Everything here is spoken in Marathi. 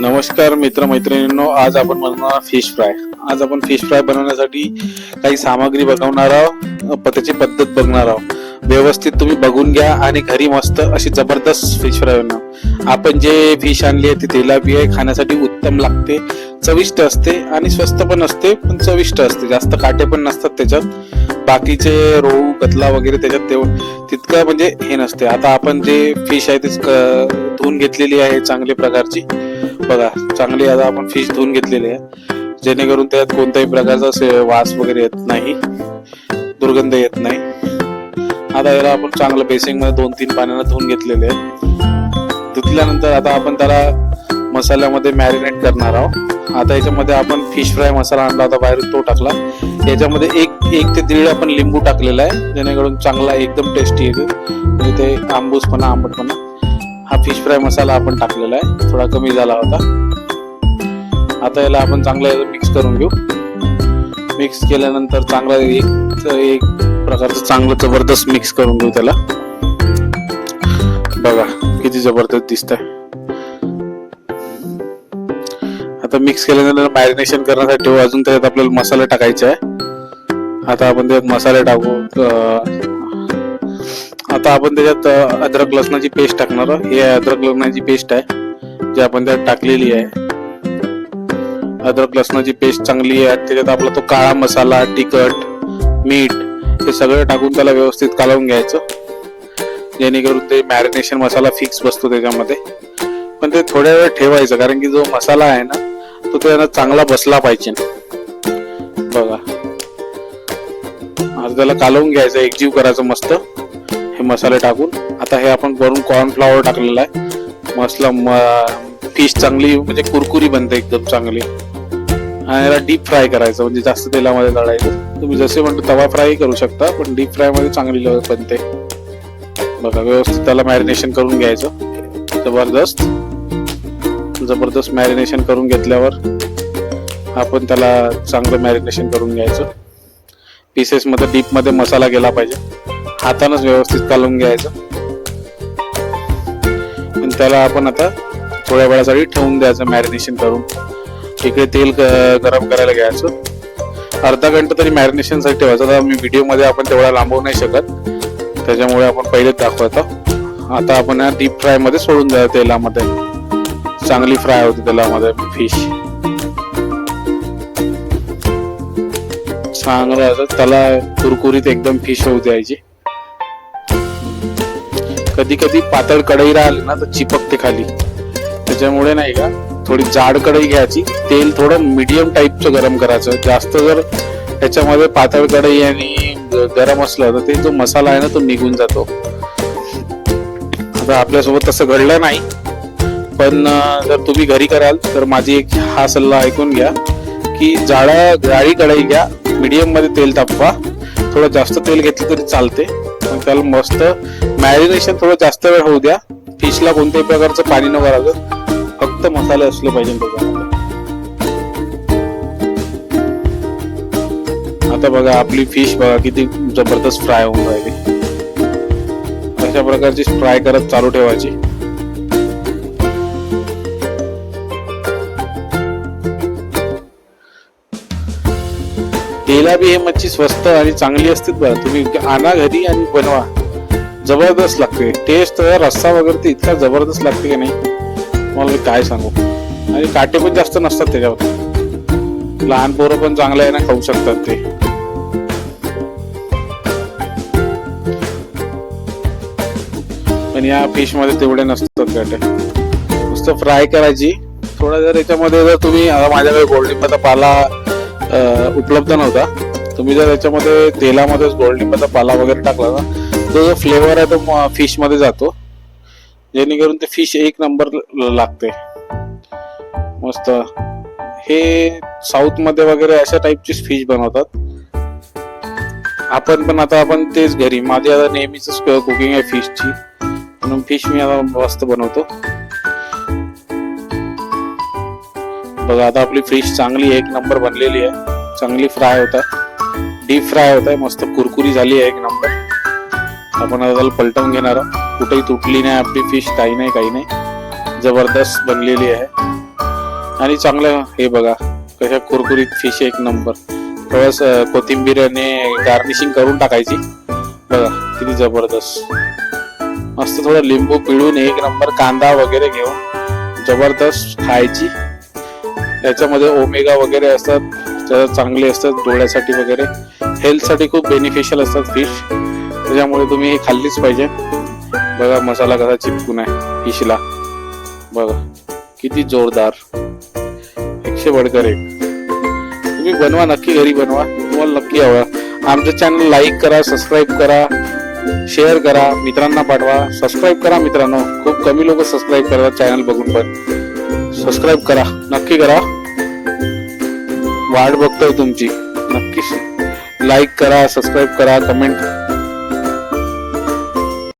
नमस्कार मित्र मैत्रिणींनो आज आपण बनवणार फिश फ्राय आज आपण फिश फ्राय बनवण्यासाठी काही सामग्री बघवणार आहोत प- त्याची पद्धत बघणार आहोत. व्यवस्थित तुम्ही बघून घ्या आणि घरी मस्त अशी जबरदस्त फिश फ्राय बनवा. आपण जे फिश आणली आहे ती तेलाबी आहे खाण्यासाठी उत्तम लागते चविष्ट असते आणि स्वस्त पण असते पण चविष्ट असते. जास्त काटे पण नसतात त्याच्यात. बाकीचे रोहू कतला वगैरे त्याच्यात ते तितकं म्हणजे हे नसते. आता आपण जे फिश आहे ते धुवून घेतलेली आहे चांगल्या प्रकारची. बघा चांगली आता आपण फिश धुवून घेतलेली आहे. जेणेकरून त्यात कोणत्याही प्रकारचा वास वगैरे येत नाही दुर्गंध येत नाही. आता याला आपण चांगलं बेसिंगमध्ये दोन तीन पाण्यानं धुवून घेतलेले आहे. धुतल्यानंतर आता आपण त्याला मसाल्यामध्ये मॅरिनेट करणार आहोत. आता याच्यामध्ये आपण फिश फ्राय मसाला आणला होता बाहेरून तो टाकला. याच्यामध्ये एक एक ते दीड आपण लिंबू टाकलेला आहे जेणेकरून चांगला एकदम टेस्टी येते. म्हणजे ते आंबूसपणा आंबटपणा. हा फिश फ्राय मसाला आपण टाकलेला आहे. थोडा कमी झाला होता. आता याला आपण चांगलं मिक्स करून घेऊ. मिक्स केल्यानंतर चांगला एक एक प्रकारचं चांगलं जबरदस्त मिक्स करून घेऊ त्याला. बघा किती जबरदस्त दिसत आहे आता मिक्स केल्यानंतर मॅरिनेशन करण्यासाठी अजून त्याच्यात आपल्याला मसाला टाकायचा आहे. आता आपण त्यात मसाले टाकू आता आपण त्याच्यात अद्रक लसणाची पेस्ट टाकणार हे अद्रक लसणाची पेस्ट आहे जी आपण त्यात टाकलेली आहे. अद्रक लसणाची पेस्ट चांगली आहे. त्याच्यात आपला तो काळा मसाला तिखट मीठ हे सगळं टाकून त्याला व्यवस्थित कालवून घ्यायचं. जेणेकरून ते मॅरिनेशन मसाला फिक्स बसतो त्याच्यामध्ये. पण ते थोड्या वेळ ठेवायचं कारण की जो मसाला आहे ना तो त्याला चांगला बसला पाहिजे. बघा. आता त्याला कालवून घ्यायचं एकजीव करायचं मस्त. हे मसाले टाकून. आता हे आपण वरून कॉर्नफ्लॉवर टाकलेला आहे. मस्त फिश चांगली म्हणजे कुरकुरी बनते एकदम चांगली. आणि याला डीप फ्राय करायचं म्हणजे जास्त तेलामध्ये तळायचं. तुम्ही जसे म्हणतो तवा फ्राय करू शकता पण डीप फ्रायमध्ये चांगली बनते. बघा व्यवस्थित त्याला मॅरिनेशन करून घ्यायचं. जबरदस्त. जबरदस्त मॅरिनेशन करून घेतल्यावर आपण त्याला चांगलं मॅरिनेशन करून घ्यायचं. पीसेसमध्ये डीपमध्ये मसाला गेला पाहिजे. हातानच व्यवस्थित कालवून घ्यायचं. आणि त्याला आपण आता थोड्या वेळासाठी ठेवून द्यायचं मॅरिनेशन करून. इकडे तेल गरम करायला घ्यायचं. अर्धा घंटा तरी मॅरिनेशनसाठी ठेवायचं. आता मी व्हिडिओमध्ये आपण तेवढा लांबवू नाही शकत. त्याच्यामुळे आपण पहिलेच दाखवतो आता. आपण डीप फ्रायमध्ये सोडून द्या तेलामध्ये. चांगली फ्राय होते तेलामध्ये फिश चांगलं असं त्याला कुरकुरीत एकदम फिश होऊ द्यायची. कधी कधी पातळ कढई राहिली ना तर चिपकते खाली. त्याच्यामुळे नाही का थोडी जाड कढई घ्यायची. तेल थोडं मीडियम टाईपचं गरम करायचं. जास्त जर त्याच्यामध्ये पातळ कढई आणि गरम असलं तर ते जो मसाला आहे ना तो निघून जातो. आता आपल्यासोबत तसं घडलं नाही. पण जर तुम्ही घरी कराल तर माझी एक हा सल्ला ऐकून घ्या की जाडा जाळी कढई घ्या. मीडियममध्ये तेल तापवा. थोडं जास्त तेल घेतलं तरी चालते. पण त्याला मस्त मॅरिनेशन थोडं जास्त वेळ होऊ द्या. फिशला कोणत्याही प्रकारचं पाणी न करावं फक्त मसाले असले पाहिजे त्याच्यामध्ये. आता बघा आपली फिश बघा किती जबरदस्त फ्राय होऊन राहिली. अशा प्रकारची फ्राय करत चालू ठेवायची. तेला बी हे मच्छी स्वस्त आणि चांगली असते बरं. तुम्ही आणा घरी आणि बनवा. जबरदस्त लागते. टेस्ट रस्सा वगैरे ते इतका जबरदस्त लागते की नाही? मला मी काय सांगू? आणि काटे पण जास्त नसतात त्याच्यावर. लहान पोरं पण चांगले आहे ना खाऊ शकतात ते. पण या फिशमध्ये तेवढे नसतात काटे. नुसतं फ्राय करायची. थोडा जर याच्यामध्ये जर तुम्ही माझ्याकडे गोल्डिंबाचा पाला उपलब्ध नव्हता. तुम्ही जर याच्यामध्ये तेलामध्येच गोल्डिंबाचा पाला वगैरे टाकला ना जो फ्लेवर आहे तो फिशमध्ये जातो. जेणेकरून ते फिश एक नंबर लागते. मस्त. हे साऊथमध्ये वगैरे अशा टाईपची फिश बनवतात. आपण पण आता आपण तेच घरी. माझी आता नेहमीच कुकिंग आहे फिशची म्हणून फिश मी आता मस्त बनवतो. बघा आता आपली फिश चांगली एक नंबर बनलेली आहे. चांगली फ्राय होत. आहे डीप फ्राय होत. आहे मस्त कुरकुरी झाली आहे एक नंबर आपण आता पलटवून घेणार आहोत. कुठेही तुटली नाही आपली फिश काही नाही काही नाही. जबरदस्त बनलेली आहे. आणि चांगलं हे बघा कशा कुरकुरीत फिश एक नंबर थोडस कोथिंबीरने गार्निशिंग करून टाकायची. बघा किती जबरदस्त. मस्त थोडं लिंबू पिळून एक नंबर कांदा वगैरे घेऊन जबरदस्त खायची. त्याच्यामध्ये ओमेगा वगैरे असतात चांगले असतात डोळ्यासाठी वगैरे. हेल्थसाठी खूप बेनिफिशियल असतात फिश त्याच्यामुळे तुम्ही हे खाल्लीच पाहिजे. बघा मसाला कसा चिपकून आहे फिशला बघा किती जोरदार. एकशे बडकर एक. तुम्ही बनवा नक्की घरी बनवा. तुम्हाला नक्की हवं आमचं चॅनल लाईक करा सबस्क्राईब करा शेअर करा मित्रांना पाठवा. सबस्क्राईब करा मित्रांनो. खूप कमी लोक सबस्क्राईब करतात चॅनल बघून पण. सबस्क्राईब करा. नक्की करा. वाट बघतोय तुमची. नक्की लाईक करा सबस्क्राईब करा कमेंट